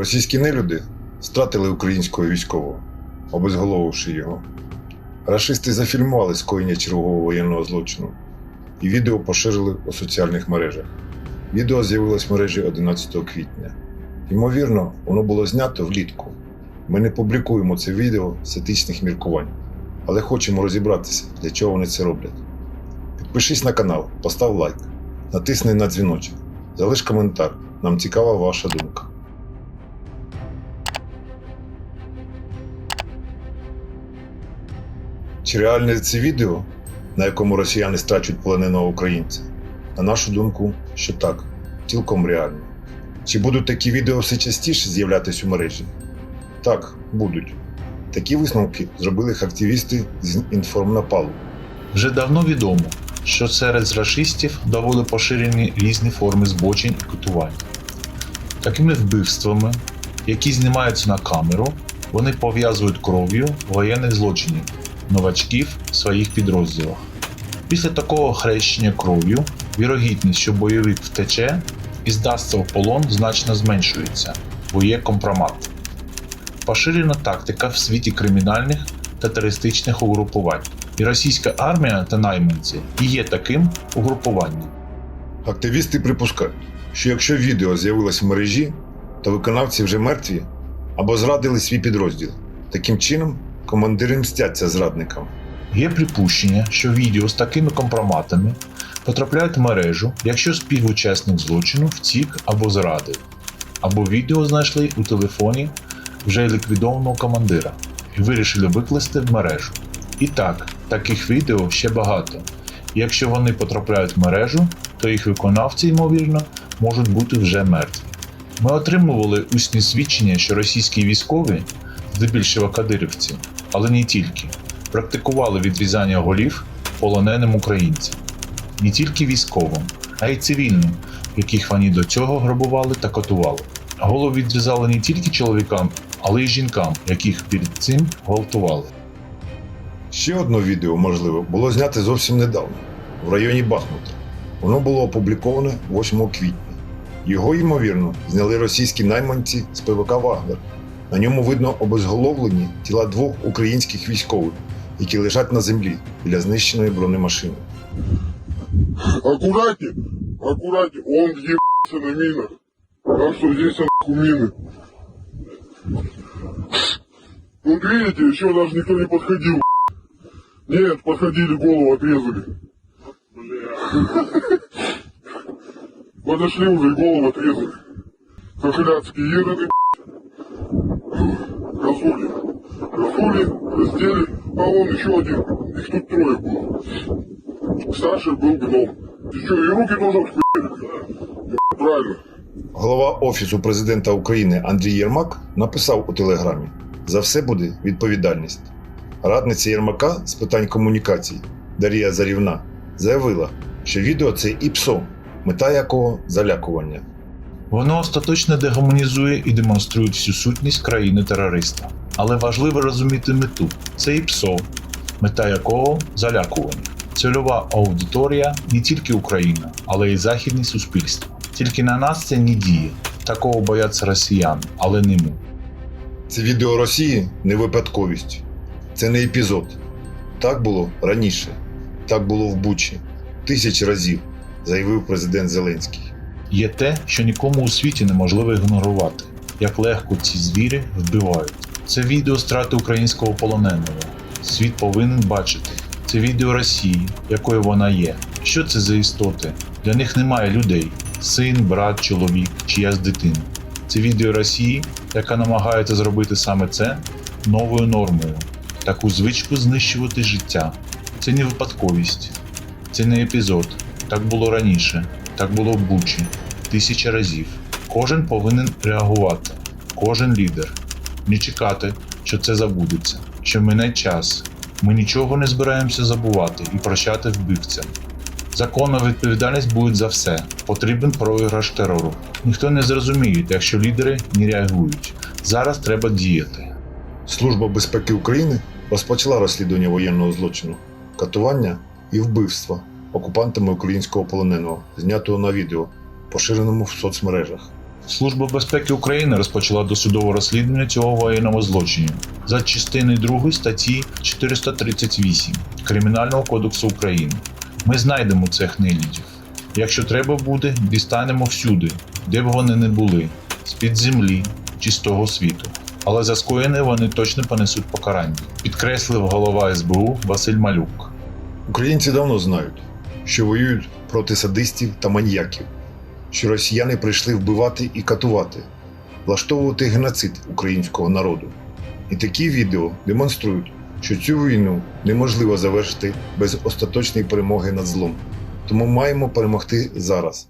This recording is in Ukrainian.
Російські нелюди стратили українського військового, обезголовивши його. Рашисти зафільмували скоєння чергового воєнного злочину і відео поширили у соціальних мережах. Відео з'явилось в мережі 11 квітня. Ймовірно, воно було знято влітку. Ми не публікуємо це відео з етичних міркувань, але хочемо розібратися, для чого вони це роблять. Підпишись на канал, постав лайк, натисни на дзвіночок, залиш коментар. Нам цікава ваша думка. Чи реальне це відео, на якому росіяни страчують полоненого українця? На нашу думку, що так, цілком реально. Чи будуть такі відео все частіше з'являтися у мережі? Так, будуть. Такі висновки зробили активісти з інформнапалу. Вже давно відомо, що серед рашистів доволі поширені різні форми збочень і катувань. Такими вбивствами, які знімаються на камеру, вони пов'язують кров'ю воєнних злочинів, новачків в своїх підрозділах. Після такого хрещення кров'ю вірогідність, що бойовик втече і здасться в полон, значно зменшується, бо є компромат. Поширена тактика в світі кримінальних та терористичних угрупувань. І російська армія та найманці і є таким угрупуванням. Активісти припускають, що якщо відео з'явилось в мережі, то виконавці вже мертві або зрадили свій підрозділ. Таким чином, командири мстяться зрадникам. Є припущення, що відео з такими компроматами потрапляють в мережу, якщо співучасник злочину втік або зрадив, або відео знайшли у телефоні вже ліквідованого командира і вирішили викласти в мережу. І так, таких відео ще багато. Якщо вони потрапляють в мережу, то їх виконавці, ймовірно, можуть бути вже мертві. Ми отримували усні свідчення, що російські військові, здебільшого кадирівці, але не тільки, практикували відрізання голів полоненим українцям. Не тільки військовим, а й цивільним, яких вони до цього грабували та катували. Голову відрізали не тільки чоловікам, але й жінкам, яких перед цим гвалтували. Ще одне відео, можливо, було знято зовсім недавно, в районі Бахмута. Воно було опубліковане 8 квітня. Його, ймовірно, зняли російські найманці з ПВК Вагнер. На ньому видно обезголовлені тіла двох українських військових, які лежать на землі біля знищеної бронемашини. Аккуратнее, аккуратнее, он въебался на минах. Так что здесь нахуй мины. Вот видите, еще даже никто не подходил. Нет, подходили, голову отрезали. Подошли уже и голову отрезали. Хохляцкие еды, Козули. Козули, раздели, а он еще один. Их тут трое было. Старший был гном. Ты что, и руки должен хуярить? Правильно. Голова Офісу президента України Андрій Єрмак написав у телеграмі: за все буде відповідальність. Радниця Єрмака з питань комунікацій Дарія Зарівна заявила, що відео це ІПСО, мета якого залякування. Воно остаточно дегуманізує і демонструє всю сутність країни-терориста. Але важливо розуміти мету це і ПСО, мета якого залякування. Цільова аудиторія не тільки Україна, але й західне суспільство. Тільки на нас це не діє. Такого бояться росіяни, але не ми. Це відео Росії не випадковість, це не епізод. Так було раніше, так було в Бучі тисячі разів, заявив президент Зеленський. Є те, що нікому у світі неможливо ігнорувати, як легко ці звірі вбивають. Це відео страти українського полоненого. Світ повинен бачити. Це відео Росії, якою вона є. Що це за істоти? Для них немає людей: син, брат, чоловік, чиясь дитина. Це відео Росії, яка намагається зробити саме це новою нормою, таку звичку знищувати життя. Це не випадковість, це не епізод. Так було раніше, так було в Бучі, тисяча разів. Кожен повинен реагувати, кожен лідер. Не чекати, що це забудеться, що мине час. Ми нічого не збираємося забувати і прощати вбивцям. Законна відповідальність буде за все. Потрібен проіграш терору. Ніхто не зрозуміє, якщо лідери не реагують. Зараз треба діяти. Служба безпеки України розпочала розслідування воєнного злочину, катування і вбивства окупантами українського полоненого, знятого на відео, поширеному в соцмережах. Служба безпеки України розпочала досудове розслідування цього воєнного злочину за частиною 2 статті 438 Кримінального кодексу України. Ми знайдемо цих нелюдів. Якщо треба буде, дістанемо всюди, де б вони не були, з-під землі чи з того світу. Але за скоєне вони точно понесуть покарання, підкреслив голова СБУ Василь Малюк. Українці давно знають, що воюють проти садистів та маньяків, що росіяни прийшли вбивати і катувати, влаштовувати геноцид українського народу. І такі відео демонструють, що цю війну неможливо завершити без остаточної перемоги над злом. Тому маємо перемогти зараз.